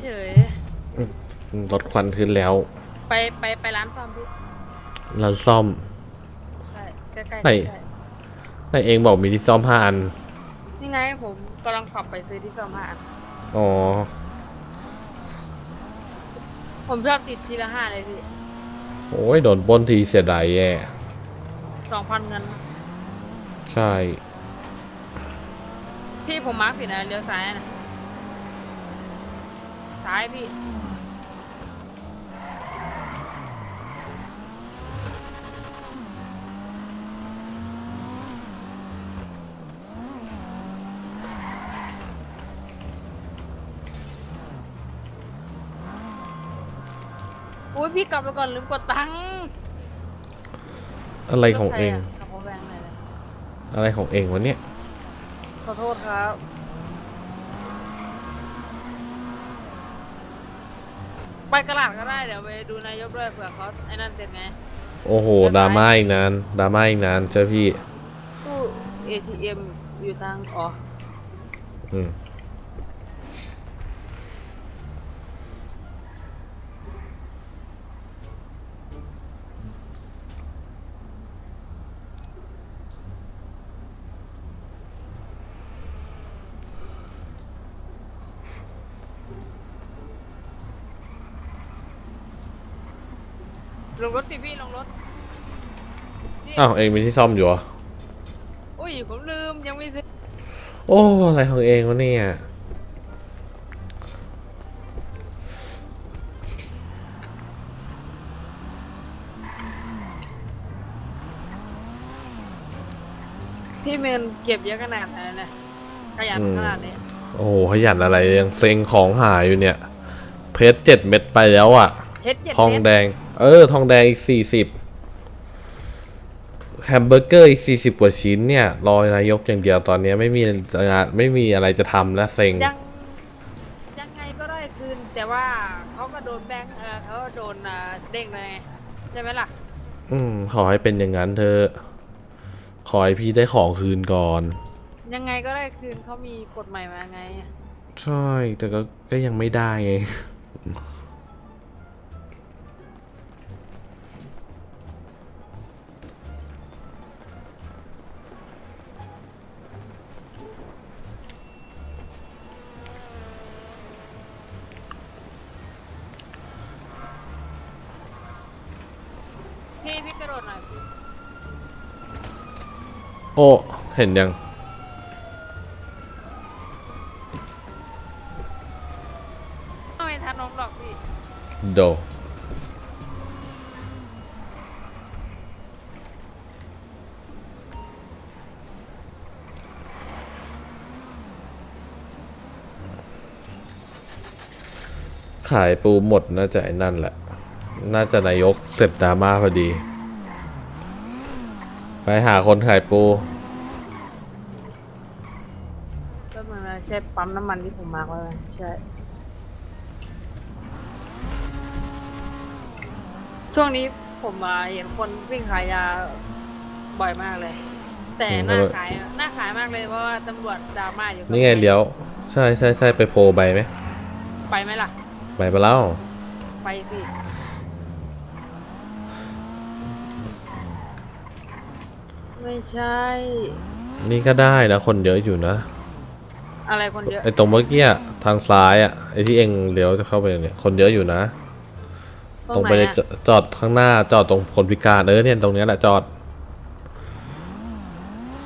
เฉย ลดควันขึ้นแล้ว ไปไปไปร้านซ่อมพี่ร้านซ่อมใช่ใกล้ๆไหน ใกล้แต่เองบอกมีที่ซ่อมห้าอัน ๆนี่ไงผมกำลังขับไปซื้อที่ซ่อมห้าอันอ๋อ ผมชอบติดทีละห้าเลยพี่โอ้ยโดนปล้นทีเสียดายแย่ สองพันเงิน ใช่ พี่ผมมาร์คผิดนะเลี้ยวซ้ายนะ ซ้ายพี่ อุ้ยพี่กลับไปก่อนลืมกดตังค์อะไรของเอง รถใคระขับรถแรงเลยนะอะไรของเองวะเนี่ย ขอโทษครับ ไปกระหลาดก็ได้เดี๋ยวไปดูนายกด้วยเผื่อเขาไอ้นั่นเสร็จไงโอ้โหเดี๋ยวดราม่าอีกนานดราม่าอีกนานเจ้าพี่ตู้ ATM อยู่ทางอ๋อ อืม ลงรถสิพี่ลงรถนี่ อ้าวเองมีที่ซ่อมอยู่เหรอ อุ้ยผมลืมยังไม่ซื้อโอ้อะไรของเองวะเนี่ยพี่เมนเก็บเยอะขนาดไหนเนี่ยขยันอืมขนาดนี้โอ้โหขยันอะไรยังเซ็งของหายอยู่เนี่ย เพชรเจ็ดเม็ดไปแล้วอะ่ะเฮ็ดเจ็ดทองเม็ดแดง เออ ทองแดงอีกสี่สิบ แฮมเบอร์เกอร์อีกสี่สิบกว่าชิ้นเนี่ยรอนายกอย่างเดียวตอนนี้ไม่มีงานไม่มีอะไรจะทำแล้วเซ็ง ยังยังไงก็ได้คืน แต่ว่าเขาก็โดนแบงค์เออเขาโดนอ่าเด้งเลยไงใช่ไหมล่ะ อืม ขอให้เป็นอย่างนั้นเธอะขอให้พี่ได้ของคืนก่อน ยังไงก็ได้คืนเขามีกฎใหม่มาไง ใช่ แต่ก็ก็ยังไม่ได้ไง โอ้เห็นยังไม่ทันน้องหรอกพี่โดขายปูหมดน่าจะไอ้นั่นแหละ น่าจะนายกเสร็จดราม่าพอดี ไปหาคนขายปู ก็มันใช่ปั๊มน้ำมันที่ผมมาร์กไว้ไหมใช่ ช่วงนี้ผมมาเห็นคนวิ่งขายยาบ่อยมากเลย แต่อืมหน้าแล้วขายหน้าขายมากเลยเพราะว่าตำรวจดราม่าอยู่นี่ไงเลี้ยว ใช่ใช่ใช่ไปโพลใบไหม ไปไหมล่ะ ใบไปแล้ว ไปสิ ไม่ใช่ นี่ก็ได้นะ คนเยอะอยู่นะ อะไรคนเยอะ ไอ้ตรงเมื่อกี้อะทางซ้ายอะ ไอ้ที่เองเลี้ยวจะเข้าไปเนี่ย คนเยอะอยู่นะ ตรงไปหนเลยอะจอจอดข้างหน้าจอดตรงคนพิการเออเนี่ยตรงเนี้ยแหละจอด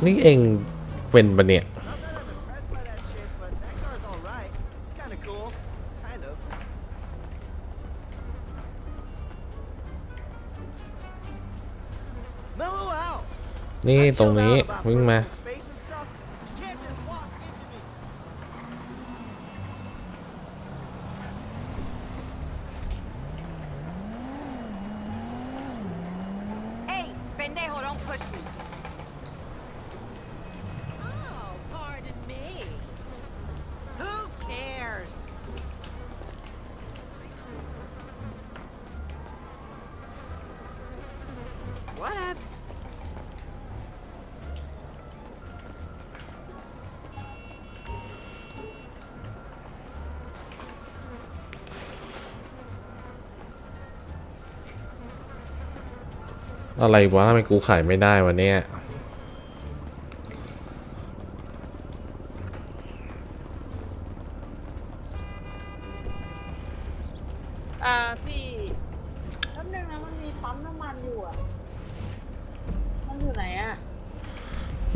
นี่เองเป็นปะเนี่ย นี่ตรงนี้วิ่งมา อะไรวะทำไมกูขายไม่ได้วันเนี้ยอ่าพี่แป๊บนึงนะมันมีปั๊มน้ำมันอยู่อะ มันอยู่ไหนอะ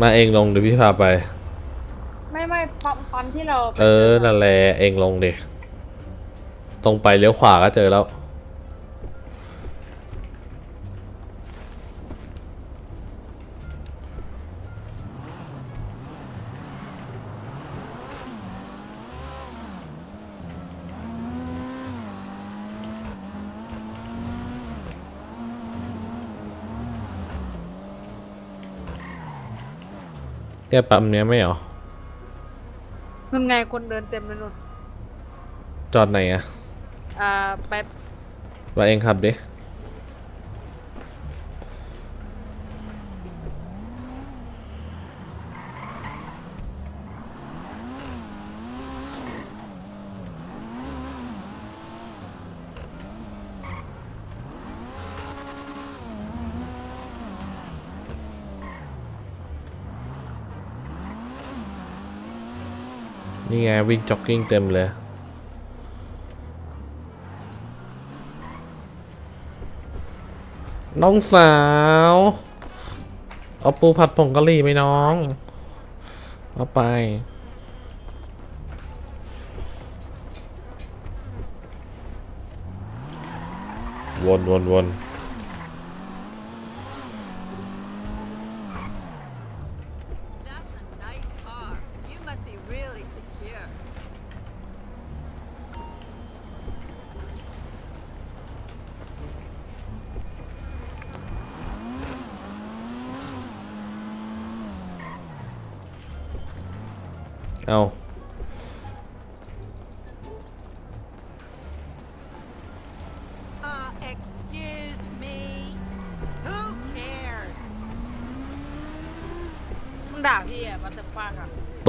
มาเองลงเดี๋ยวพี่พาไป ไม่ไม่ปั๊มปั๊มที่เราไปเออจนั่นแหละ เองลงดิตรงไปเลี้ยวขวาก็เจอแล้ว แกปั๊มเนี้ยไม่เหรอนู่นไงคนเดินเต็มเลยนู่นจอดไหนอะอ่าไปว่าเองขับดิ งวิ่งจ็อกกิ้งเต็มเลยน้องสาว เอาปูผัดผงกะหรี่ไหมน้อง เอาไป วนวนวน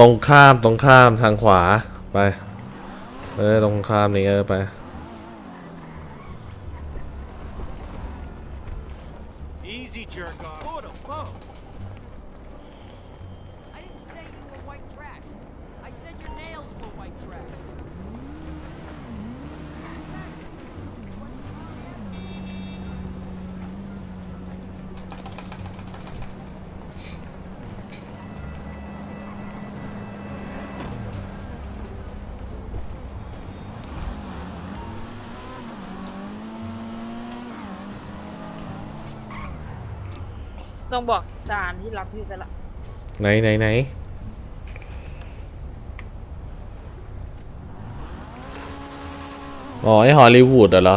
รงข้ามตรงข้ามทางขวาไป เออตรงข้ามนี่เออไป ต้องบอกจานที่รับพี่ไปละไหนไหนไหนอ๋อไอฮอลลีวูดอะเหรอ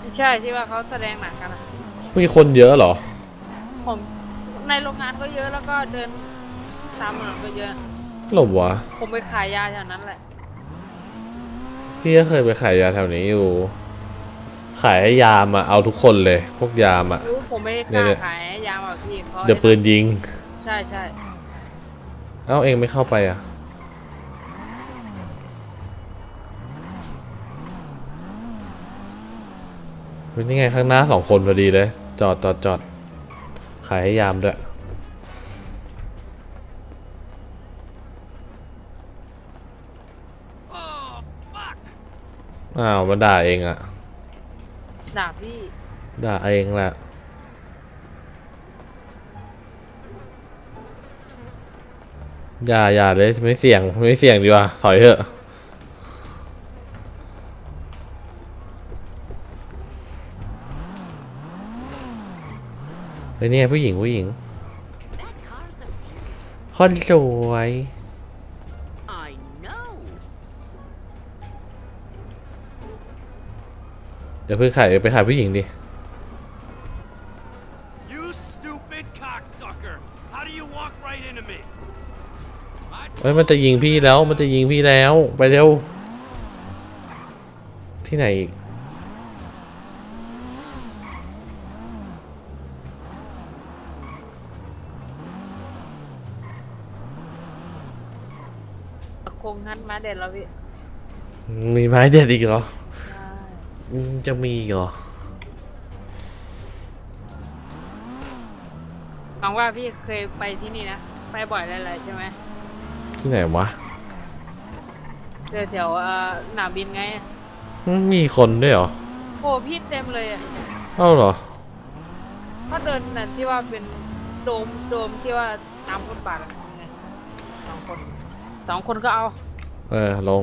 ไม่ใช่ที่ว่าเขาแสดงหนังกันอะมีคนเยอะเหรอ ผมในโรงงานก็เยอะแล้วก็เดินตามถนนก็เยอะ หลบวะผมไปขายยาแถวนั้นแหละ พี่ก็เคยไปขายยาแถวนี้อยู่ ขายให้ยามอะเอาทุกคนเลย พวกยามอะ รู้ผมไม่ได้กเนี่ล้ายๆขายยาแบบพี่เขาเดี๋ยวปืนยิง ใช่ใช่เอ้าเองไม่เข้าไปอะเป็นยังไงข้างหน้าสองคนพอดีเลย จอดจอดจอดขายให้ยามด้วย Oh, fuck! อ้าวมาด่าเองอะ ด่าพี่ ด่าเองแหละ อย่าอย่าเลยไม่เสี่ยงไม่เสี่ยงดีกว่า ถอยเถอะเฮ้ยเนี่ยผู้หญิงผู้หญิง That car's a คนสวย เดี๋ยวเพิ่งขายเดี๋ยวไปขายผู้หญิงดิ You stupid cocksucker! How do you walk right into me? เฮ้ยมันจะยิงพี่แล้วมันจะยิงพี่แล้วไปเร็ว ที่ไหนอีกคงงั้นมาเด็ดแล้วพี่ มีไม้เด็ดอีกเหรอใช่อืม จะมีอีกเหรอหวังว่าพี่เคยไปที่นี่นะ ไปบ่อยหลายๆใช่ไหมที่ไหนวะเดี๋ยวแถวเอ่อสนามบินไง มีคนด้วยเหรอโอ้พี่เต็มเลยอะเอ้าเหรอก็เดินนั่นที่ว่าเป็นโดมโดมที่ว่าตามฟุตบาทอะไงสองคนสองคนก็เอา เออลง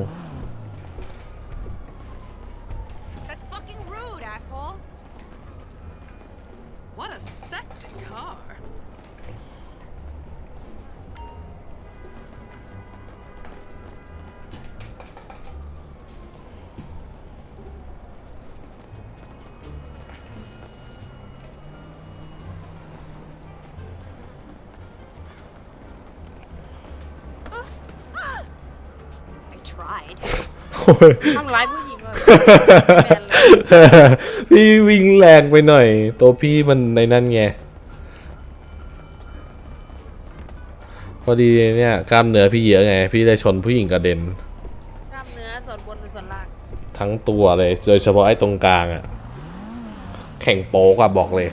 ทำร้ายผู้หญิงเลยพี่วิ่งแรงไปหน่อย ตัวพี่มันในนั่นไง พอดีเนี่ยกล้ามเนื้อพี่เยอะไง พี่เลยชนผู้หญิงกระเด็น กล้ามเนื้อส่วนบนหรือส่วนล่างทั้งตัวเลย โดยเฉพาะไอ้ตรงกลางอะแข่งโป๊กอะบอกเลย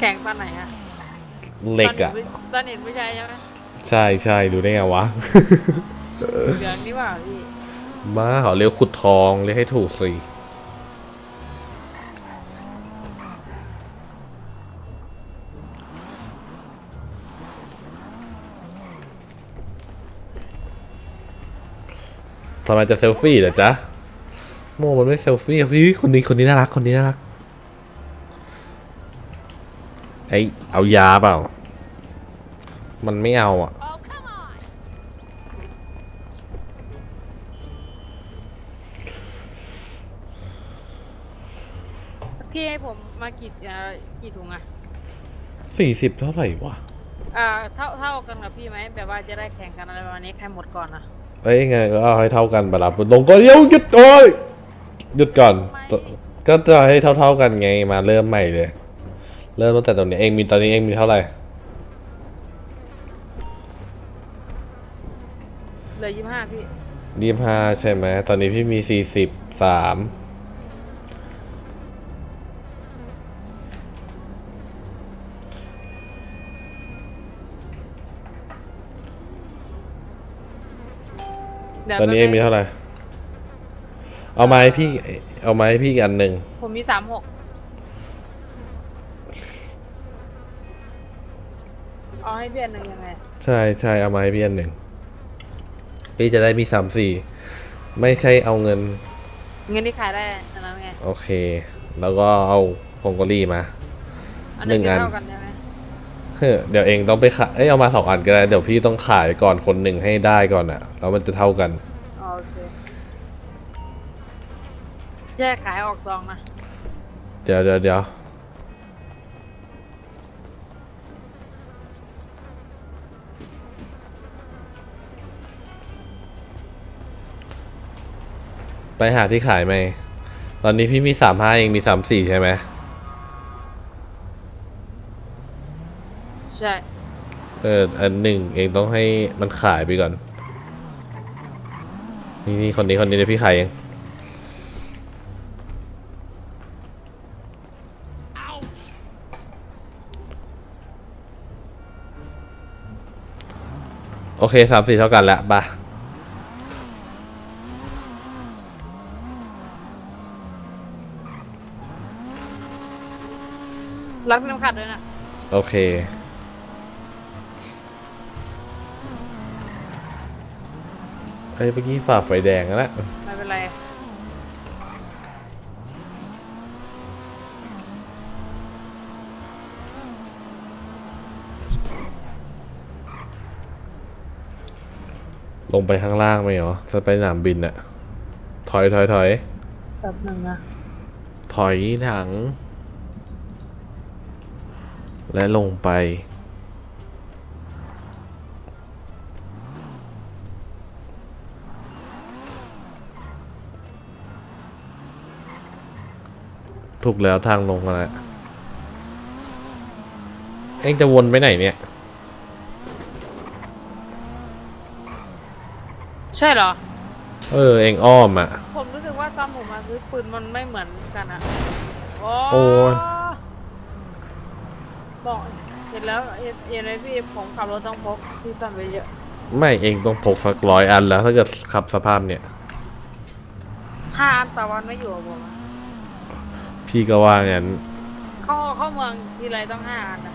แข่งตอนไหนอะเหล็กอะตอนเห็นผู้ชายใช่ไหมใช่ใช่ดูได้ไงวะ เหลืองนี่ว่าพี่ บ้าเขาเรียกขุดทองเรียกให้ถูกสิทำไมจะเซลฟี่เหรอจ๊ะ โมมันไม่เซลฟี่อะพี่คนนี้คนนี้น่ารักคนนี้น่ารัก ไอเอายาเปล่า มันไม่เอาอะ พี่ให้ผมมากี่เอ่อกี่ถุงอะสี่สิบเท่าไหร่วะเอ่อเท่าเท่ากันกับพี่ไหมแบบว่าจะได้แข่งกันอะไรประมาณนี้ใครหมดก่อนอะเอ้ยไงก็เอาให้เท่ากันไปละลงก็เดี๋ยวหยุดโอ้ยหยุดก่อน ก็จะให้เท่า ๆกันไงมาเริ่มใหม่เลย เริ่มตั้งแต่ตรงนี้เองมีตอนนี้เองมีเท่าไหร่เหลือยี่สิบห้าพี่ ยี่ห้าใช่ไหมตอนนี้พี่มีสี่สิบสาม ตอนนี้เองมีเท่าไหร่ เอาไมาให้พี่ เอาไมาให้พี่อีกอันหนึ่ง ผมมีสามหกเอาให้เพื่อนหนึ่งยังไง ใช่ใช่เอามาให้พี่อันหนึ่ง พี่จะได้มีสามสี่ ไม่ใช่เอาเงิน เงินที่ขายได้อันนั้นไง โอเค แล้วก็เอาคองโกลี่มา อันนั้นหนึ่งอัน เท่ากันใช่ไหม เฮ้ยเดี๋ยวเองต้องไปขายเอ้ยเอามาสองอันก็ได้ เดี๋ยวพี่ต้องขายก่อนคนหนึ่งให้ได้ก่อนอะแล้วมันจะเท่ากัน อ๋อโอเคแช่ขายออกซองนะเดี๋ยวเดี๋ยวเดี๋ยวไปหาที่ขายไหม ตอนนี้พี่มีสามห้าเองมีสามสี่ใช่ไหม ใช่ เอออันหนึ่งเองต้องให้มันขายไปก่อน นี่นี่คนนี้คนนี้เดี๋ยวพี่ขายเอง Ouch! โอเคสามสี่เท่ากันแล้วปะรักน้ำขัดด้วยนะ โอเค เอ้ยเมื่อกี้ฝ่าไฟแดงแล้วไม่เป็นไรลงไปข้างล่างไหมเหรอจะไปสนามบินอะถอยถอยถอยแป๊บหนึ่งนะ ถอยถัง และลงไป ถูกแล้วทางลงมาแล้วเอ็งจะวนไปไหนเนี่ย ใช่เหรอ เออ เอ็งอ้อมอะ ผมรู้สึกว่าตอนผมมาซื้อปืนมันไม่เหมือนกันอะโอ้โอ้ยบอกเห็นแล้วเห็นเห็นไหมพี่ผมขับรถต้องพกที่ซ่อนไว้เยอะ ไม่เองต้องพกสักร้อยอันแล้ว ถ้าเกิดขับสภาพเนี่ยห้าอันต่อวันไม่อยู่กับผมอะ พี่ก็ว่างั้นเข้าเข้าเมืองทีไรต้องห้าอันอะ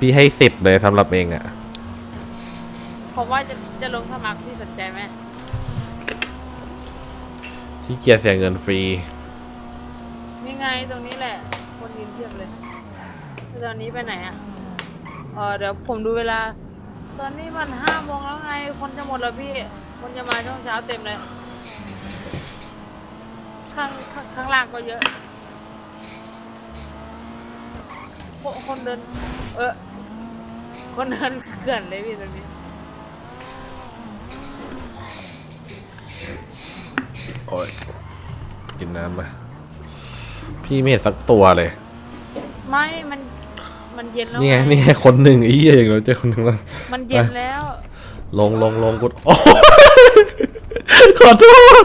พี่ให้สิบเลยสำหรับเองอะผมว่าจะจะลงสมัครพี่สนใจไหมที่เกียจเสียเงินฟรี นี่ไงตรงนี้แหละ คนยืนเทียบเลยแล้วตอนนี้ไปไหนอะเออเดี๋ยวผมดูเวลา ตอนนี้มันห้าโมงแล้วไง คนจะหมดแล้วพี่ คนจะมาช่วงเช้าเต็มเลย ข้างข้างข้างล่างก็เยอะ คนคนเดิน เออ คนเดินเกลื่อนเลยพี่ตรงนี้โอ้ยกินน้ำมาพี่ไม่เห็นสักตัวเลย ไม่มัน มันเย็นแล้วนี่ไงไงนี่ไงคนหนึ่งไอ้เหี้ยอย่างเราเจอคนหนึ่งแล้วมันเย็นแล้ว ลงลงลงกูโอ้ยขอโทษ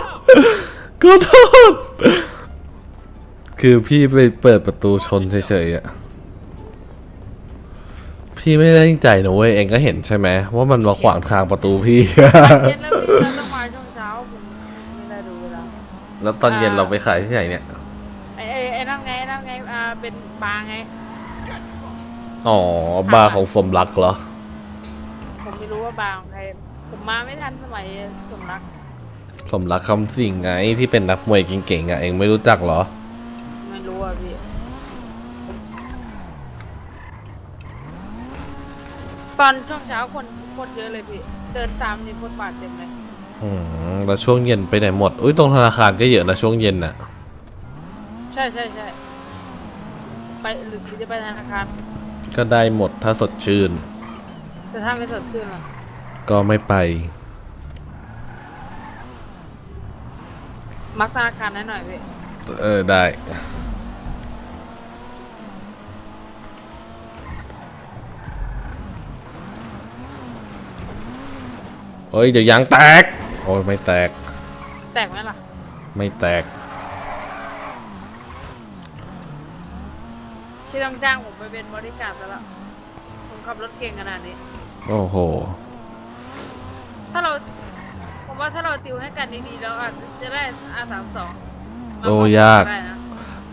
ขอโทษคือพี่ไปเปิดประตูชนเฉยๆอะ พี่ไม่ได้ตั้งใจนะเว้ยเองก็เห็นใช่ไหมว่ามันมาขวางทางประตูพี่ เย็นแล้วพี่เราต้องมาช่วงเช้าผมไม่ได้ดูเวลาแล้วตอนเย็นเราไปขายที่ไหนเนี่ยไอ้ไอ้ไอ้นั่นไงนั่นไงอ่าเป็นบาร์ไง อ๋อบาร์ของสมรักเหรอผมไม่รู้ว่าบาร์ของใครผมมาไม่ทันสมัยสมรักสมรักคำสิ่งไงที่เป็นนักมวยเก่งๆอะเองไม่รู้จักเหรอ ไม่รู้อะพี่ ตอนช่วงเช้าคนคนเยอะเลยพี่ เดินตามนี่คนบาทเต็มเลย อืมแล้วช่วงเย็นไปไหนหมด อุ้ยตรงธนาคารก็เยอะนะช่วงเย็นน่ะ ใช่ใช่ใช่ไปหรือจะไปธนาคารก็ได้หมดถ้าสดชื่น แต่ถ้าไม่สดชื่นล่ะก็ไม่ไป มักธนาคารให้หน่อยพี่ เออได้ เฮ้ยเดี๋ยวยางแตก โอ้ยไม่แตก แตกไหมล่ะ ไม่แตก ที่ต้องจ้างผมไปเป็นบริการซะละผมขับรถเก่งขนาดนี้ โอ้โห ถ้าเรา ผมว่าถ้าเราติวให้กันดีๆแล้วอาจจะได้อาสามสองโอ้ยาก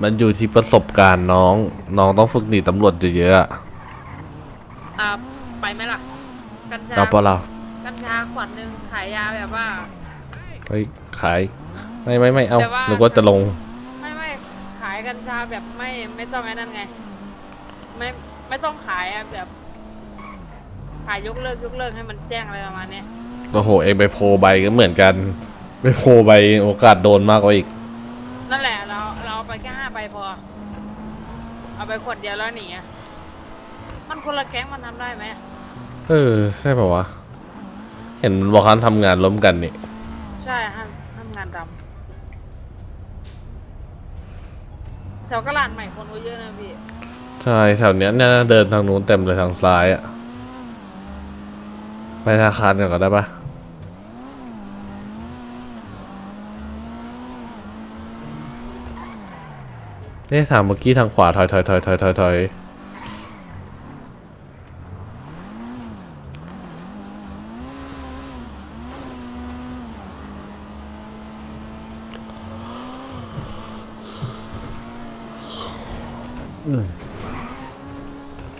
มันอยู่ที่ประสบการณ์น้อง น้องต้องฝึกหนีตำรวจเยอะๆอะอ่าไปไหมล่ะ กัญชาเอาปะล่ะ กัญชาขวดหนึ่งขายยาแบบว่าเฮ้ยขาย ไม่ไม่ไม่เอาแต่ว่านึกว่าจะลง ไม่ไม่ขายกัญชาแบบไม่ไม่ต้องไอ้นั่นไง ไม่ไม่ต้องขายอะแบบ ขายยกเลิกยกเลิกให้มันแจ้งอะไรประมาณเนี้ยโอ้โห เองไปโพลใบก็เหมือนกัน ไปโพลใบโอกาสโดนมากกว่าอีก นั่นแหละเราเราเอาไปแค่ห้าใบพอ เอาไปขวดเดียวแล้วหนีอะมันคนละแก๊งมันทำได้ไหมเออ ใช่ป่าวะ เห็นบอกเขาทำงานร่วมกันนี่ ใช่ห้ามห้ามงานดำแถวกระลาดใหม่คนก็เยอะนะพี่ ใช่แถวเนี้ยเนี่ยเดินทางนู้นเต็มเลยทางซ้ายอะไปธนาคารกันก็ได้ปะเอ๊ะถามเมื่อกี้ทางขวาถอยถอยถอยถอยถอยถอย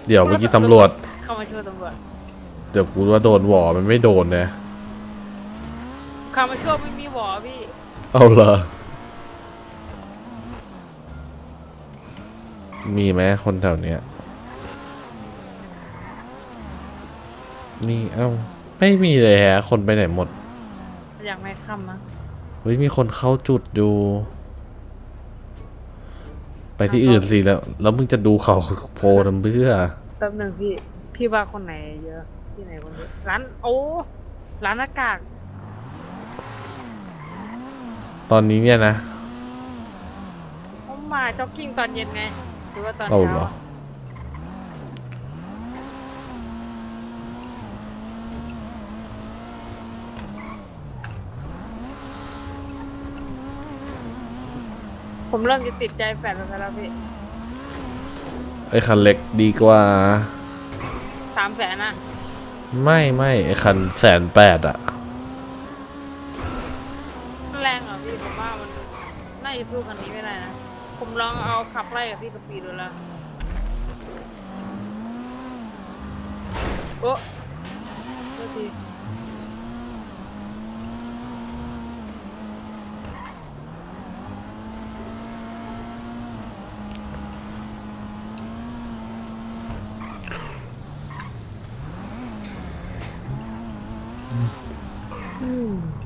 เดี๋ยวเมื่อกี้ตำรวจ เข้ามาช่วยตำรวจเดี๋ยวกูว่าโดนหวอมันไม่โดนนะ เข้ามาช่วยไม่มีหวอพี่เอาเหรอมีไหมคนแถวเนี้ยมีเอ้า ไม่มีเลยฮะ คนไปไหนหมด อยากไม่ค่ำมั้ง เฮ้ยมีคนเข้าจุดดู ไปที่อื่นสิแล้ว แล้วมึงจะดูเขาโพลทำเพื่อแป๊บหนึ่งพี่ พี่ว่าคนไหนเยอะที่ไหนคนเยอะร้านโอ้ร้านหน้ากากตอนนี้เนี่ยนะผมมาจ็อกกิ้งตอนเย็นไงหรือว่าตอนเอาเช้าเหรอ ผมเริ่มจะติดใจแฟนไปแล้วพี่ไอ้คันเล็กดีกว่าามแสนอะไม่ไม่ไอคันแสนแปดอะแรงเหรอพี่ผมว่ามันน่าจะสู้คันนี้ไม่ได้นะ ผมลองเอาขับไล่กับพี่กะปีดูแล้วโอ้โทษที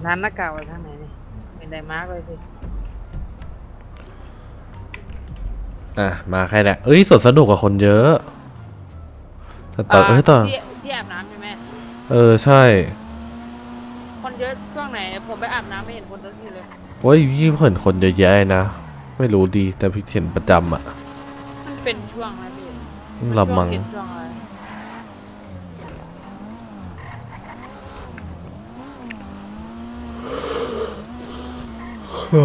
ร้านหน้ากากไว้ทางไหนนี่เป็นไดมาร์กเลยสิอะ มาแค่เนี้ยเอ้ยสวนสนุกกับคนเยอะแต่ตอนเอ้ยตอนที่ที่อาบน้ำใช่ไหมเออ ใช่ คนเยอะช่วงไหน ผมไปอาบน้ำไม่เห็นคนสักทีเลยโอ้ยยี่เห็นคนเยอะแยะนะ ไม่รู้ดีแต่พี่เห็นประจำอะมันเป็นช่วงอะไรพี่ละมังช่วเย็นช่วงอะไร อื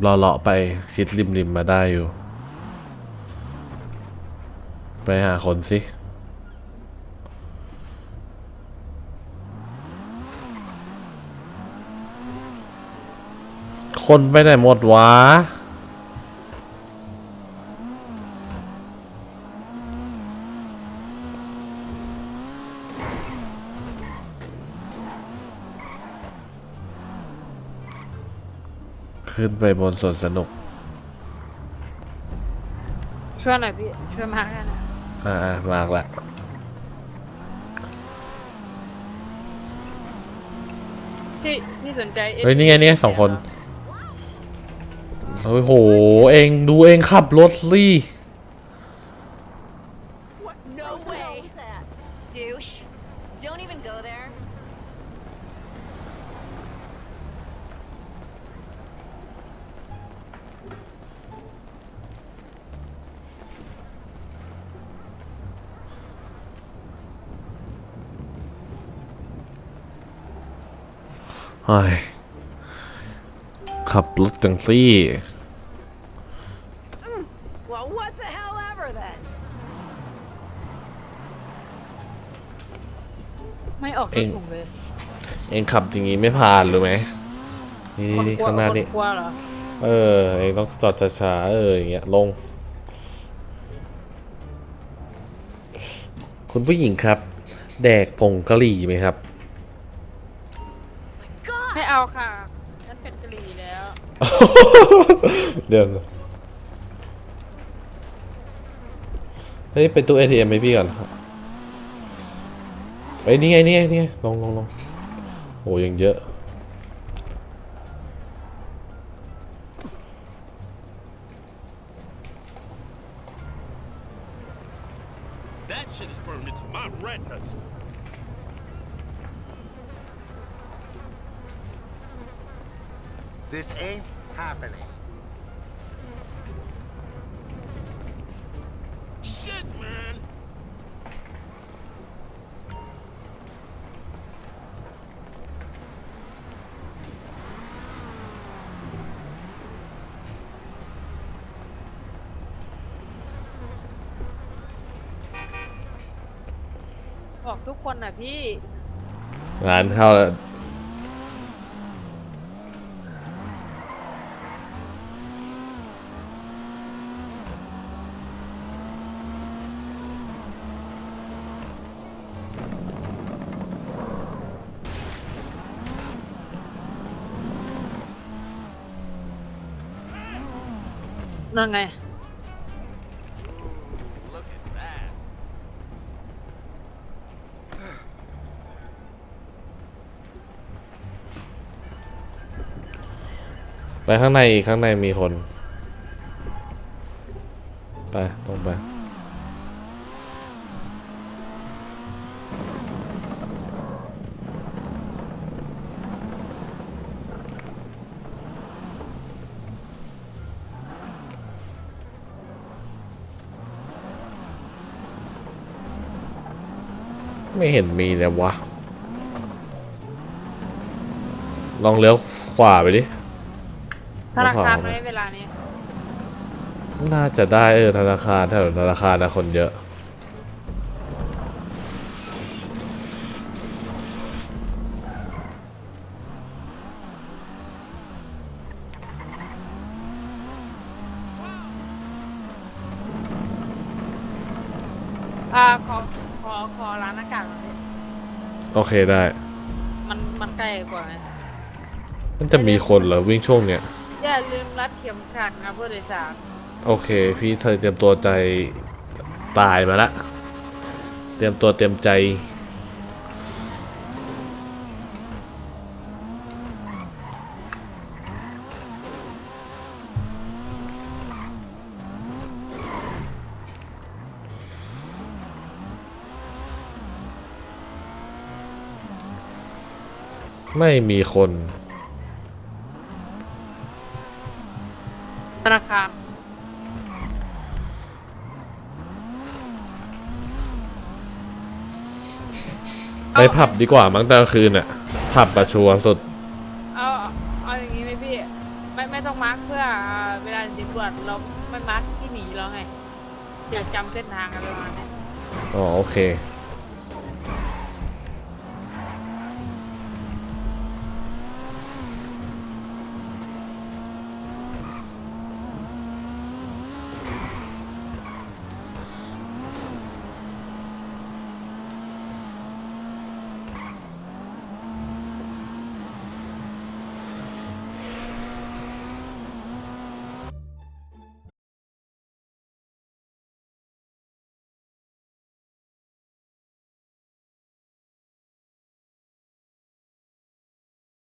เลาะๆไปชิดริมริมๆมาได้อยู่ ไปหาคนสิคนไปไหนหมดวะ ขึ้นไปบนสวนสนุก ช่วยหน่อยพี่ ช่วยมาร์กหน่อยนะอ่ามากละพี่พี่สนใจ เฮ้ย นี่ไง นี่ไงสองคน โอ้ยโห เองดูเองขับรถสิ ขับรถจังซี่ Well, what the hell ever then? ไม่ออกเอสักงถุงเลย เองขับอย่างงี้ไม่ผ่านรู้ไหม นี่คนนี่กลัวข้างหน้าคนนี่กลัวเหรอเออ เองต้องจอดช้าๆเอออย่างเงี้ยลง คุณผู้หญิงครับ แดกผงกะหรี่ไหมครับไม่ เอาค่ะฉันเป็นกะหรี่แล้ว เดี๋ยวนะเฮ้ยไปตู้ ATM ไปพี่ก่อนเฮ้ยนี่ไงนี่ไงนี่ไงลงลงลงโอ้ยังเยอะ ทุกคนน่ะพี่ งานเข้าแล้วนั่นไง ไปข้างในอีกข้างในมีคน ไปตรงไปไม่เห็นมีเลยวะ ลองเลี้ยวขวาไปดิ ธนาคารแล้วพอไหมเวลานี้ น่าจะได้เออธนาคารแถวธนาคารนะคนเยอะอ่าขอขอขอร้านหน้ากากหน่อยพี่โอเคได้ มันมันใกล้กว่าไหม มันจะมีคนเหรอวิ่งช่วงเนี้ย อย่าลืมรัดเข็มขัดนะผู้โดยสารโอเค พี่เธอเตรียมตัวใจตายมาละ เตรียมตัวเตรียมใจ ไม่มีคน ธนาคารไปผับดีกว่ามั้งตอนกลางคืนอะผับประชัวร์สุด เอาเอาอย่างนี้ไหมพี่ ไม่ไม่ต้องมาร์กเพื่ออ่าเวลาตำรวจเราไม่มาร์กที่หนีแล้วไงอยากจำเส้นทางอะไรประมาณนี้อ๋อโอเคเ